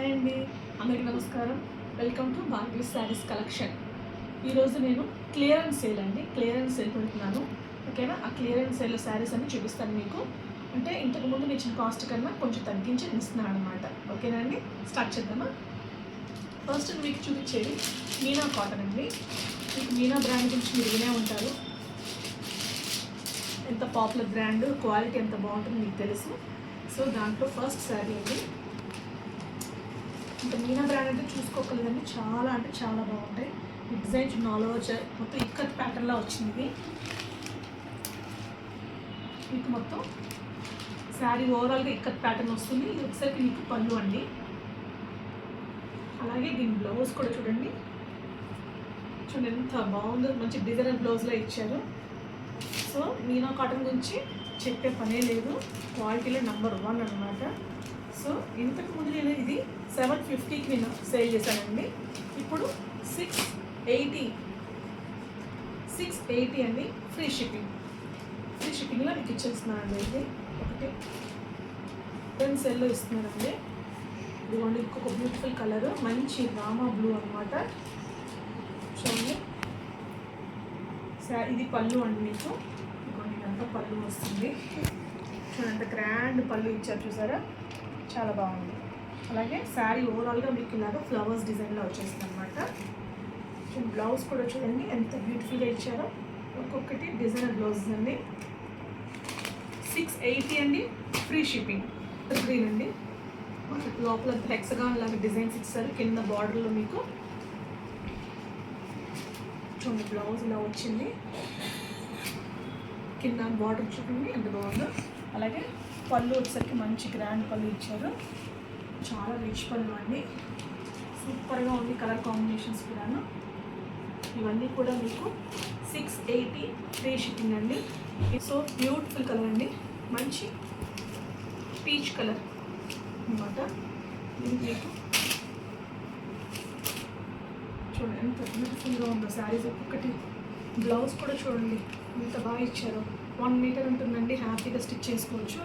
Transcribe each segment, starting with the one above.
Hi అండి. అందరికీ నమస్కారం. Welcome to Bhagya sarees collection ఈరోజు నేను క్లియరెన్స్ సేల్ అండి. క్లియరెన్స్ సేల్ పెడుతున్నాను ఓకేనా ఆ క్లియరెన్స్ సేల్ శారీస్ అన్ని చూపిస్తాను మీకు. అంటే ఇంతకుముందు నేను ఇచ్చిన కాస్ట్ కన్నా కొంచెం తగ్గించి ఇస్తున్నాను అనమాట ఓకేనా అండి? స్టార్ట్ చేద్దామా? ఫస్ట్ మీకు చూపించేది మీనా కాటన్ అండి. మీకు మీనా బ్రాండ్ గురించి మీరు వినే ఉంటారు. ఎంత పాపులర్ బ్రాండ్ క్వాలిటీ ఎంత బాగుంటుందో మీకు తెలుసు. సో దాంట్లో ఫస్ట్ శారీ అండి. ఇంకా మీనా బ్రాండ్ అంటే చూసుకోగలదండి చాలా అంటే చాలా బాగుంటాయి ఈ డిజైన్ చూడండి ఆల్ ఓవర్ మొత్తం ఇక్కత్ ప్యాటర్న్లో వచ్చింది. మీకు మొత్తం శారీ ఓవరాల్గా ఇక్కత్ ప్యాటర్న్ వస్తుంది. ఇది ఒకసారి మీకు పళ్ళు అండి. అలాగే దీని బ్లౌజ్ కూడా చూడండి. చూడండి ఎంత బాగుందో మంచి డిజైనర్ బ్లౌజ్లో ఇచ్చారు. సో మీనా కాటన్ గురించి చెప్పే పనే లేదు. క్వాలిటీలో నెంబర్ వన్ అనమాట సో ఇంతకు ముందు నేను ఇది సెవెన్ ఫిఫ్టీకి నేను సేల్ చేశానండి. ఇప్పుడు సిక్స్ ఎయిటీ సిక్స్ ఎయిటీ అండి ఫ్రీ షిప్పింగ్ ఫ్రీ షిప్పింగ్లో మీకు ఇచ్చేస్తున్నానండి ఇది. ఒకటి. టెన్ సెల్లో ఇస్తున్నానండి. ఇదిగోండి ఇంకొక బ్యూటిఫుల్ కలర్ మంచి రామా బ్లూ అనమాట చూడండి. సార్ ఇది పళ్ళు అండి మీకు. ఇదిగోండి ఇదంతా పళ్ళు వస్తుంది. చూడండి అంత గ్రాండ్ పళ్ళు ఇచ్చారు చూసారా? చాలా బాగుంది. అలాగే శారీ ఓవరాల్గా మీకు ఇలాగా ఫ్లవర్స్ డిజైన్లో వచ్చేస్తుంది అనమాట బ్లౌజ్ కూడా చూడండి ఎంత బ్యూటిఫుల్గా ఇచ్చారో. ఒక్కొక్కటి డిజైనర్ బ్లౌజ్ అండి. సిక్స్ ఎయిటీ అండి ఫ్రీ షిప్పింగ్ గ్రీన్ అండి. లోపల హెక్సగాన్ లాగా డిజైన్స్ ఇచ్చారు కింద బార్డర్లో మీకు. చూడండి బ్లౌజ్ ఇలా వచ్చింది. కింద బార్డర్ చూడండి ఎంత బాగుందో. అలాగే పళ్ళు వచ్చేసరికి మంచి గ్రాండ్ పళ్ళు ఇచ్చారు. చాలా రిచ్ పళ్ళు అండి. సూపర్గా ఉంది కలర్ కాంబినేషన్స్ కూడాను. ఇవన్నీ కూడా మీకు సిక్స్ ఎయిటీ ఫ్రీ షిప్పింగ్ అండి. సో బ్యూటిఫుల్ కలర్ అండి. మంచి పీచ్ కలర్ అనమాట ఇది మీకు చూడండి ఎంత బ్యూటిఫుల్గా ఉందో శారీస్ ఒక్కొక్కటి. బ్లౌజ్ కూడా చూడండి ఎంత బాగా ఇచ్చారో. వన్ మీటర్ ఉంటుందండి హ్యాపీగా స్టిచ్ చేసుకోవచ్చు.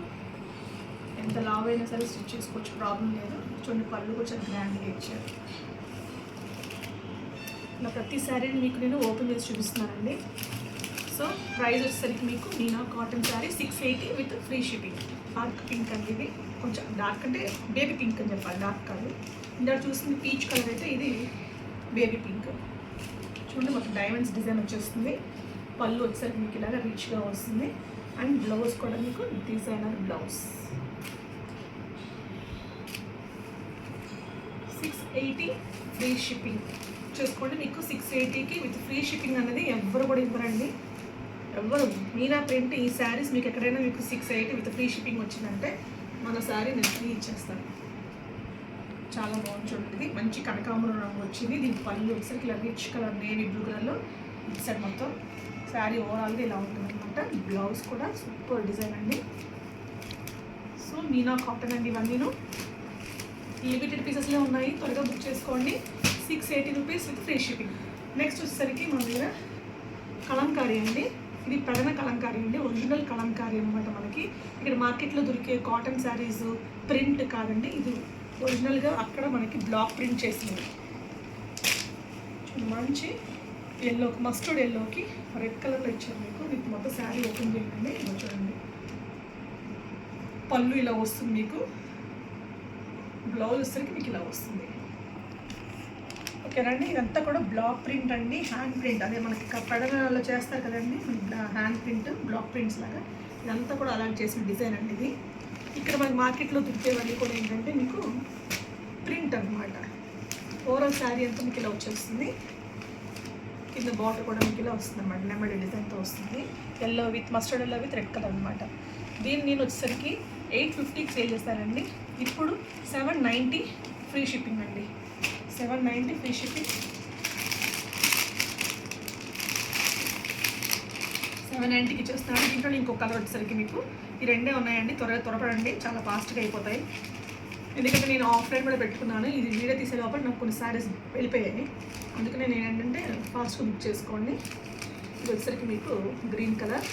ఎంత లావ్ అయినా సరే స్టిచ్ చేసుకోవచ్చు ప్రాబ్లం లేదు. చూడండి పళ్ళు కూడా గ్రాండ్గా ఇచ్చారు. ఇలా ప్రతి శారీని మీకు నేను ఓపెన్ చేసి చూపిస్తున్నానండి. సో ప్రైస్ వచ్చేసరికి మీకు Meena cotton sari six eighty with free shipping. Dark pink అండి ఇది. కొంచెం డార్క్ అంటే బేబీ పింక్ అని చెప్పాలి డార్క్ కాదు. ఇందాక చూసింది పీచ్ కలర్ అయితే ఇది బేబీ పింక్. చూడండి మొత్తం డైమండ్స్ డిజైన్ వచ్చేస్తుంది. పళ్ళు వచ్చేసరికి మీకు ఇలాగా రిచ్గా వస్తుంది. అండ్ బ్లౌజ్ కూడా మీకు designer blouse six eighty free shipping చూసుకోండి మీకు సిక్స్ ఎయిటీకి విత్ ఫ్రీ షిప్పింగ్ అనేది ఎవ్వరు కూడా ఇవ్వరండి. ఎవ్వరు. మీరా ప్రింట్ ఈ శారీస్ మీకు ఎక్కడైనా మీకు six eighty with free shipping వచ్చిందంటే మన శారీ నేను ఫ్రీ ఇచ్చేస్తాను. చాలా బాగుంది చూడండి ఇది. మంచి కనకాంబరం రంగు వచ్చింది. దీని పళ్ళు ఒకసారి ఇలా రిచ్ కలర్ నేవీ బ్లూ కలర్లో ఇచ్చాడు మొత్తం. శారీ ఓవరాల్గా ఇలా ఉంటుంది అనమాట బ్లౌజ్ కూడా సూపర్ డిజైన్ అండి. సో మీనా కాటన్ అండి ఇవన్నీను. లిమిటెడ్ పీసెస్లో ఉన్నాయి. త్వరగా బుక్ చేసుకోండి. Six eighty rupees with free shipping. Next వచ్చేసరికి మన దగ్గర కలంకారీ అండి. ఇది ప్రధాన కలంకారీ అండి. ఒరిజినల్ కలంకారీ అనమాట మనకి. ఇక్కడ మార్కెట్లో దొరికే కాటన్ శారీస్ ప్రింట్ కాదండి. ఇది ఒరిజినల్గా అక్కడ మనకి బ్లాక్ ప్రింట్ చేసింది. మంచి ఎల్లోకి మస్టర్డ్ ఎల్లోకి రెడ్ కలర్లో ఇచ్చారు మీకు. మీకు మొత్తం శారీ ఓపెన్ చేయండి. చూడండి. పళ్ళు ఇలా వస్తుంది మీకు. బ్లౌజ్ వచ్చేసరికి మీకు ఇలా వస్తుంది. ఓకేనండి ఇదంతా కూడా బ్లాక్ ప్రింట్ అండి. హ్యాండ్ ప్రింట్ అదే మనకి పడనలో చేస్తారు కదండి? హ్యాండ్ ప్రింట్ బ్లాక్ ప్రింట్స్ లాగా. ఇదంతా కూడా అలాంటి చేసిన డిజైన్ అండి ఇది. ఇక్కడ మనకి మార్కెట్లో దొరికేవన్నీ కూడా ఏంటంటే మీకు ప్రింట్ అనమాట ఓవరాల్ శారీ అంతా మీకు ఇలా వచ్చేస్తుంది. కింద బార్డర్ కూడా మీకు ఇలా వస్తుంది అనమాట నెమ్మడి డిజైన్తో వస్తుంది. Yellow with mustard yellow with red colour అనమాట దీన్ని నేను వచ్చేసరికి ఎయిట్ ఫిఫ్టీకి సేల్ చేస్తానండి. ఇప్పుడు సెవెన్ నైంటీ ఫ్రీ షిప్పింగ్ అండి. Seven ninety free shipping seven నైంటీకి ఇచ్చేస్తున్నాను దీంట్లో ఇంకో కలర్ వచ్చేసరికి మీకు ఈ రెండే ఉన్నాయండి. త్వరగా త్వరపడండి. చాలా ఫాస్ట్గా అయిపోతాయి. ఎందుకంటే నేను ఆఫ్లైన్ కూడా పెట్టుకున్నాను. ఇది వీడియో తీసే లోపల నాకు కొన్ని శారీస్ వెళ్ళిపోయాయి. అందుకనే నేను ఏంటంటే ఫాస్ట్గా బుక్ చేసుకోండి. ఇది వచ్చేసరికి మీకు గ్రీన్ కలర్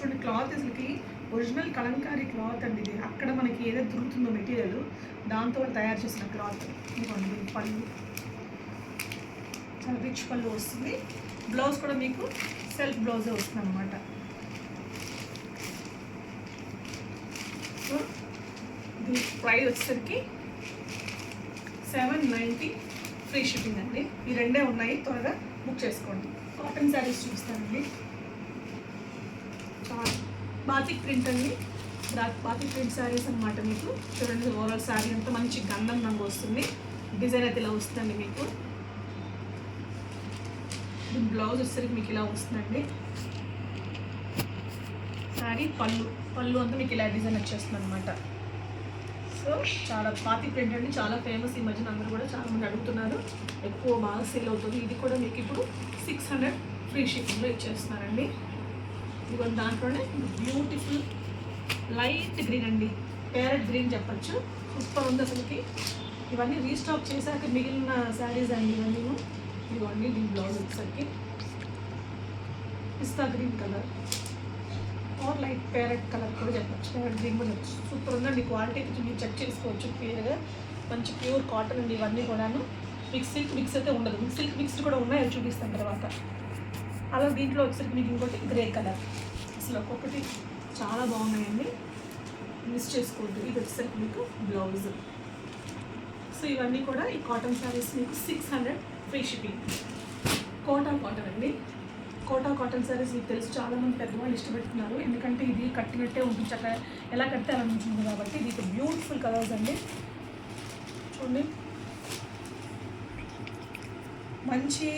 చూడండి క్లాత్ అసలుకి ఒరిజినల్ కలంకారీ క్లాత్ అండి ఇది. అక్కడ మనకి ఏదైతే దొరుకుతుందో మెటీరియల్ దాంతో తయారు చేసిన క్లాత్. ఇదిగోండి పళ్ళు. చాలా రిచ్ పళ్ళు వస్తుంది. బ్లౌజ్ కూడా మీకు సెల్ఫ్ బ్లౌజే వస్తుంది అనమాట సో దీని ప్రైస్ వచ్చేసరికి సెవెన్ నైంటీ ఫ్రీ షిప్పింగ్ అండి. ఈ రెండే ఉన్నాయి త్వరగా బుక్ చేసుకోండి. కాటన్ శారీస్ చూపిస్తానండి. బాతిక్ ప్రింట్ అండి. దా- బాతిక్ ప్రింట్ శారీస్ అనమాట మీకు. చూడండి ఓవరాల్ శారీ అంతా మంచి గంధం రంగు వస్తుంది. డిజైన్ అయితే ఇలా వస్తుందండి మీకు. బ్లౌజ్ వచ్చేసరికి మీకు ఇలా వస్తుందండి. శారీ పళ్ళు. పళ్ళు అంతా మీకు ఇలా డిజైన్ వచ్చేస్తుంది అనమాట సో చాలా పాతి ప్రింట్ అండి. చాలా ఫేమస్ ఈ మధ్యన అందరూ కూడా చాలా మంది అడుగుతున్నారు. ఎక్కువ బాగా సేల్ అవుతుంది. ఇది కూడా మీకు ఇప్పుడు సిక్స్ హండ్రెడ్ ఫ్రీ షిప్పింగ్లో ఇచ్చేస్తున్నారండి. ఇదిగో దాంట్లోనే బ్యూటిఫుల్ లైట్ గ్రీన్ అండి. ప్యారెట్ గ్రీన్ చెప్పచ్చు. సూపర్ ఉంది అసలుకి. ఇవన్నీ రీస్టాక్ చేశాక మిగిలిన శారీస్ అండి ఇవన్నీ. ఇదిగోండి దీని బ్లౌజ్ వచ్చేసరికి. Pista green colour or light parrot colour కూడా చెప్పచ్చు. ప్యారెట్ గ్రీన్ కూడా చెప్పచ్చు. సూపర్ ఉందండి. క్వాలిటీ కొంచెం మీరు చెక్ చేసుకోవచ్చు క్లియర్గా మంచి ప్యూర్ కాటన్ అండి ఇవన్నీ కూడాను. మిక్స్ సిల్క్ మిక్స్ అయితే ఉండదు. మిక్స్ సిల్క్ మిక్స్డ్ కూడా ఉన్నాయి. అవి చూపిస్తాను తర్వాత. అలా దీంట్లో వచ్చేసరికి మీకు ఇంకోటి గ్రే కలర్. అసలు ఒక్కొక్కటి చాలా బాగున్నాయండి. మిస్ చేసుకోవద్దు. ఇది వచ్చేసరికి మీకు బ్లౌజ్. సో ఇవన్నీ కూడా ఈ కాటన్ శారీస్ మీకు six hundred free shipping Kota cotton అండి. కోటా కాటన్ శారీస్ మీకు తెలుసు చాలామంది పెద్దవాళ్ళు ఇష్టపెడుతున్నారు. ఎందుకంటే ఇది కట్టినట్టే ఉంటుంది. అక్కడ ఎలా కడితే అలా ఉంటుంది కాబట్టి ఇది బ్యూటిఫుల్ కలర్స్ అండి. చూడండి. మంచి